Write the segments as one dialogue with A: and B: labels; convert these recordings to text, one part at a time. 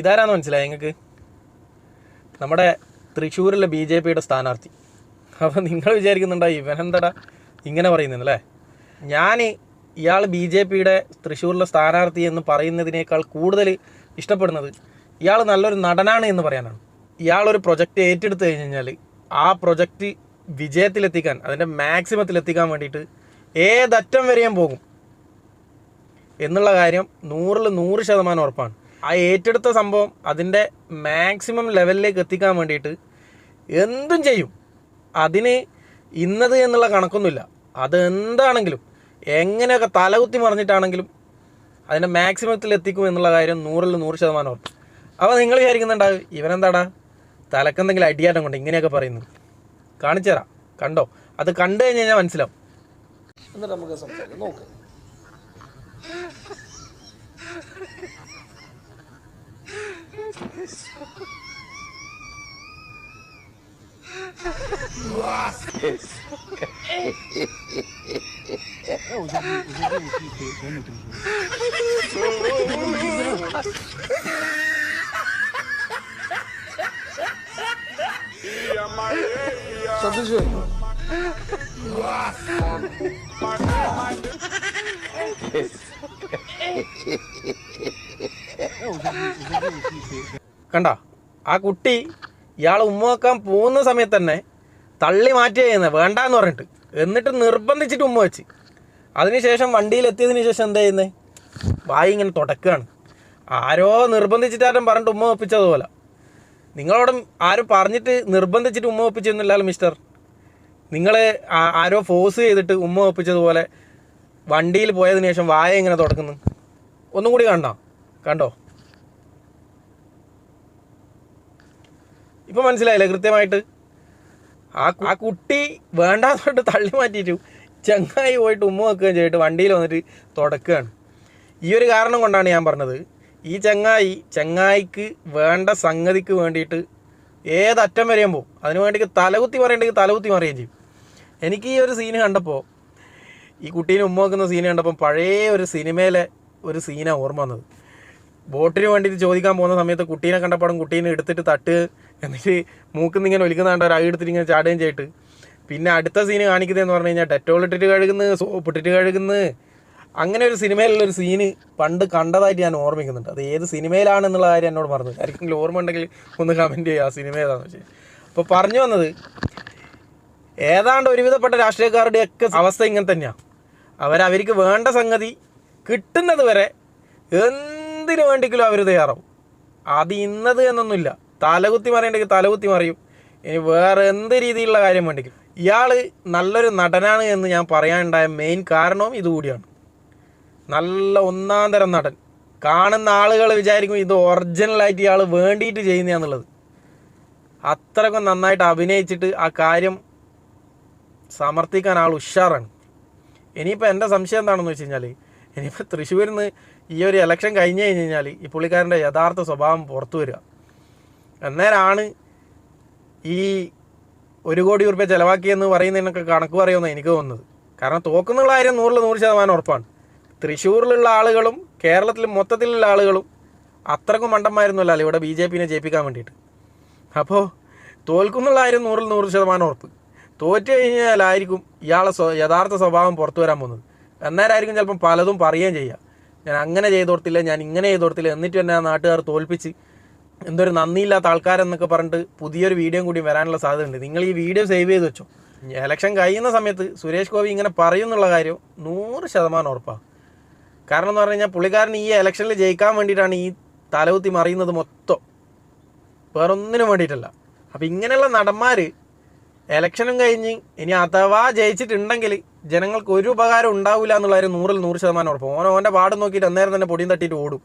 A: ഇതാരാന്ന് മനസ്സിലായി നിങ്ങൾക്ക്? നമ്മുടെ തൃശ്ശൂരിലെ ബി ജെ പിയുടെ സ്ഥാനാർത്ഥി. അപ്പോൾ നിങ്ങൾ വിചാരിക്കുന്നുണ്ടോ ഇവനെന്തടാ ഇങ്ങനെ പറയുന്നല്ലേ ഞാൻ ഇയാൾ ബി ജെ പിയുടെ തൃശ്ശൂരിലെ സ്ഥാനാർത്ഥി എന്ന് പറയുന്നതിനേക്കാൾ കൂടുതൽ ഇഷ്ടപ്പെടുന്നത് ഇയാൾ നല്ലൊരു നടനാണ് എന്ന് പറയാനാണ്. ഇയാളൊരു പ്രൊജക്റ്റ് ഏറ്റെടുത്ത് കഴിഞ്ഞ് കഴിഞ്ഞാൽ ആ പ്രൊജക്റ്റ് വിജയത്തിലെത്തിക്കാൻ അതിന്റെ മാക്സിമത്തിലെത്തിക്കാൻ വേണ്ടിയിട്ട് ഏതറ്റം വരെയും പോകും. എന്നുള്ള കാര്യം നൂറിൽ നൂറ് ശതമാനം ഉറപ്പാണ്. ആ ഏറ്റെടുത്ത സംഭവം അതിന്റെ മാക്സിമം ലെവലിലേക്ക് എത്തിക്കാൻ വേണ്ടിയിട്ട് എന്തും ചെയ്യും. അതിന് ഇന്നത് എന്നുള്ള കണക്കൊന്നുമില്ല. അത് എന്താണെങ്കിലും എങ്ങനെയൊക്കെ തലകുത്തി മറിഞ്ഞിട്ടാണെങ്കിലും അതിന്റെ മാക്സിമത്തിൽ എത്തിക്കും എന്നുള്ള കാര്യം നൂറിൽ നൂറ് ശതമാനം ഉറപ്പ്. അപ്പോൾ നിങ്ങൾ വിചാരിക്കുന്നുണ്ടാവും ഇവനെന്താടാ? തലക്കെന്തെങ്കിലും അടിയാട്ടം കൊണ്ട് ഇങ്ങനെയൊക്കെ പറയുന്നു. കാണിച്ചു തരാം. കണ്ടോ? അത് കണ്ടു കഴിഞ്ഞ് കഴിഞ്ഞാൽ മനസ്സിലാവും.
B: എന്നിട്ട് നമുക്ക് സംസാരിക്കാം. നോക്ക്. Nossa!
C: É,
B: eu já vi, eu já vi que é no outro
C: Só do jogo. Nossa!
A: കണ്ട? ആ കുട്ടി ഇയാൾ ഉമ്മ വെക്കാൻ പോകുന്ന സമയത്ത് തന്നെ തള്ളി മാറ്റി ചെയ്യുന്നത് വേണ്ടാന്ന് പറഞ്ഞിട്ട്. എന്നിട്ട് നിർബന്ധിച്ചിട്ട് ഉമ്മ വെച്ച്. അതിനുശേഷം വണ്ടിയിൽ എത്തിയതിന് ശേഷം എന്താ ചെയ്യുന്നത് വായി ഇങ്ങനെ തുടക്കുകയാണ് ആരോ നിർബന്ധിച്ചിട്ടാരും പറഞ്ഞിട്ട് ഉമ്മ വെപ്പിച്ചതുപോലെ നിങ്ങളോട് ആരും പറഞ്ഞിട്ട് നിർബന്ധിച്ചിട്ട് ഉമ്മ വെപ്പിച്ചെന്നില്ലല്ലോ മിസ്റ്റർ നിങ്ങൾ ആരോ ഫോഴ്സ് ചെയ്തിട്ട് ഉമ്മ വെപ്പിച്ചതുപോലെ വണ്ടിയിൽ പോയതിനു ശേഷം വായ ഇങ്ങനെ തുടക്കുന്നു? ഒന്നും കൂടി കണ്ടോ? കണ്ടോ? ഇപ്പൊ മനസ്സിലായില്ലേ കൃത്യമായിട്ട്? ആ ആ കുട്ടി വേണ്ടാന്ന് പറഞ്ഞിട്ട് തള്ളി മാറ്റിയിട്ടു ചങ്ങായി പോയിട്ട് ഉമ്മ വെക്കുകയും ചെയ്തിട്ട് വണ്ടിയിൽ വന്നിട്ട് തുടക്കുകയാണ്. ഈ ഒരു കാരണം കൊണ്ടാണ് ഞാൻ പറഞ്ഞത്. ഈ ചങ്ങായി ചങ്ങായിക്ക് വേണ്ട സംഗതിക്ക് വേണ്ടിയിട്ട് ഏതറ്റം വരെയും പോകും അതിനു വേണ്ടി തലകുത്തി പറയേണ്ടെങ്കിൽ തലകുത്തി മറിയുകയും ചെയ്യും. എനിക്ക് ഈ ഒരു സീന് കണ്ടപ്പോൾ ഈ കുട്ടീനെ ഉമ്മ വെക്കുന്ന സീന് കണ്ടപ്പോൾ പഴയ ഒരു സിനിമയിലെ ഒരു സീനാണ് ഓർമ്മ വന്നത്. ബോട്ടിന് വേണ്ടിയിട്ട് ചോദിക്കാൻ പോകുന്ന സമയത്ത് കുട്ടീനെ കണ്ടപ്പോഴും കുട്ടീനെ എടുത്തിട്ട് തട്ട് എന്നിട്ട് മൂക്കിന്ന് ഇങ്ങനെ ഒലിക്കുന്ന കണ്ടോ ഒരു എടുത്തിട്ട് ഇങ്ങനെ ചാടുകയും ചെയ്തിട്ട്. പിന്നെ അടുത്ത സീന് കാണിക്കുന്നതെന്ന് പറഞ്ഞു കഴിഞ്ഞാൽ ഡെറ്റോൾ ഇട്ടിട്ട് കഴുകുന്ന സോപ്പ് ഇട്ടിട്ട് കഴുകുന്ന. അങ്ങനെ ഒരു സിനിമയിലുള്ള ഒരു സീന് പണ്ട് കണ്ടതായിട്ട് ഞാൻ ഓർമ്മിക്കുന്നുണ്ട്. അത് ഏത് സിനിമയിലാണെന്നുള്ള കാര്യം എന്നോട് പറഞ്ഞു. ആർക്കെങ്കിലും ഓർമ്മ ഉണ്ടെങ്കിൽ ഒന്ന് കമന്റ് ചെയ്യുക ആ സിനിമ ഏതാണെന്ന് വെച്ചാൽ അപ്പോൾ പറഞ്ഞു വന്നത് ഏതാണ്ട് ഒരുവിധപ്പെട്ട രാഷ്ട്രീയക്കാരുടെയൊക്കെ അവസ്ഥ ഇങ്ങനെ തന്നെയാണ് അവരവർക്ക് വേണ്ട സംഗതി കിട്ടുന്നത് വരെ എന്തിനു വേണ്ടിക്കലും അവർ തയ്യാറാവും. അത് ഇന്നത് എന്നൊന്നുമില്ല. തലകുത്തി മറിയണ്ടെങ്കിൽ തലകുത്തി മറിയും. ഇനി വേറെ എന്ത് രീതിയിലുള്ള കാര്യം വേണ്ടിക്കും ഇയാൾ നല്ലൊരു നടനാണ് എന്ന് ഞാൻ പറയാനുണ്ടായ മെയിൻ കാരണവും ഇതുകൂടിയാണ്. നല്ല ഒന്നാം തരം നടൻ. കാണുന്ന ആളുകൾ വിചാരിക്കും ഇത് ഒറിജിനലായിട്ട് ഇയാൾ വേണ്ടിയിട്ട് ചെയ്യുന്നതാന്നുള്ളത് അത്രക്കും നന്നായിട്ട് അഭിനയിച്ചിട്ട് ആ കാര്യം സമർത്ഥിക്കാൻ ആൾ ഉഷാറാണ്. ഇനിയിപ്പോൾ എന്റെ സംശയം എന്താണെന്ന് വെച്ച് കഴിഞ്ഞാൽ ഇനിയിപ്പോൾ തൃശ്ശൂരിൽ നിന്ന് ഈ ഒരു ഇലക്ഷൻ കഴിഞ്ഞ് കഴിഞ്ഞ് കഴിഞ്ഞാൽ ഈ പുള്ളിക്കാരന്റെ യഥാർത്ഥ സ്വഭാവം പുറത്തു വരിക. അന്നേരമാണ് ഈ ഒരു കോടി റുപ്യ ചിലവാക്കിയെന്ന് പറയുന്നതിനൊക്കെ കണക്ക് പറയുമെന്ന് എനിക്ക് തോന്നുന്നത്. കാരണം തോക്കുന്നുള്ള കാര്യം നൂറിൽ നൂറ് ശതമാനം ഉറപ്പാണ്. തൃശ്ശൂരിലുള്ള ആളുകളും കേരളത്തിൽ മൊത്തത്തിലുള്ള ആളുകളും അത്രക്കും മണ്ടന്മാരൊന്നുമല്ല ഇവിടെ ബി ജെ പിനെ ജയിപ്പിക്കാൻ വേണ്ടിയിട്ട്. അപ്പോൾ തോൽക്കുന്നുള്ള കാര്യം നൂറിൽ നൂറ് ശതമാനം ഉറപ്പ്. തോറ്റു കഴിഞ്ഞാലായിരിക്കും ഇയാളെ യഥാർത്ഥ സ്വഭാവം പുറത്തു വരാൻ പോകുന്നത്. അന്നേരമായിരിക്കും ചിലപ്പം പലതും പറയുകയും ചെയ്യുക ഞാൻ അങ്ങനെ ചെയ്തു കൊടുത്തില്ല ഞാൻ ഇങ്ങനെ ചെയ്തു കൊടുത്തില്ല എന്നിട്ട് തന്നെ ആ നാട്ടുകാർ തോൽപ്പിച്ച് എന്തൊരു നന്ദിയില്ലാത്ത ആൾക്കാരെന്നൊക്കെ പറഞ്ഞിട്ട് പുതിയൊരു വീഡിയോ കൂടി വരാനുള്ള സാധ്യതയുണ്ട്. നിങ്ങൾ ഈ വീഡിയോ സേവ് ചെയ്ത് വെച്ചോ. ഇലക്ഷൻ കഴിയുന്ന സമയത്ത് സുരേഷ് ഗോപി ഇങ്ങനെ പറയുന്നുള്ള കാര്യം നൂറ് ശതമാനം ഉറപ്പാണ് കാരണം എന്ന് പറഞ്ഞു കഴിഞ്ഞാൽ പുള്ളിക്കാരൻ ഈ ഇലക്ഷനിൽ ജയിക്കാൻ വേണ്ടിയിട്ടാണ് ഈ തലകുത്തി മറിയുന്നത് മൊത്തം. വേറൊന്നിനും വേണ്ടിയിട്ടല്ല. അപ്പം ഇങ്ങനെയുള്ള നടന്മാർ ഇലക്ഷനും കഴിഞ്ഞ് ഇനി അഥവാ ജയിച്ചിട്ടുണ്ടെങ്കിൽ ജനങ്ങൾക്ക് ഒരു ഉപകാരം ഉണ്ടാവില്ല എന്നുള്ള കാര്യം നൂറിൽ നൂറ് ശതമാനം ഉറപ്പ്. ഓൻ ഓന്റെ പാട് നോക്കിയിട്ട് അന്നേരം തന്നെ പൊടിയും തട്ടിയിട്ട് ഓടും.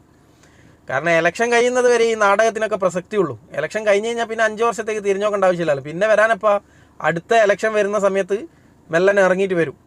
A: കാരണം ഇലക്ഷൻ കഴിയുന്നത് വരെ ഈ നാടകത്തിനൊക്കെ പ്രസക്തി ഉള്ളൂ. ഇലക്ഷൻ കഴിഞ്ഞ് കഴിഞ്ഞാൽ പിന്നെ അഞ്ച് വർഷത്തേക്ക് തിരിഞ്ഞു നോക്കേണ്ട ആവശ്യമില്ലല്ലോ. പിന്നെ വരാനപ്പോൾ അടുത്ത ഇലക്ഷൻ വരുന്ന സമയത്ത് മെല്ലനെ ഇറങ്ങിയിട്ട് വരും.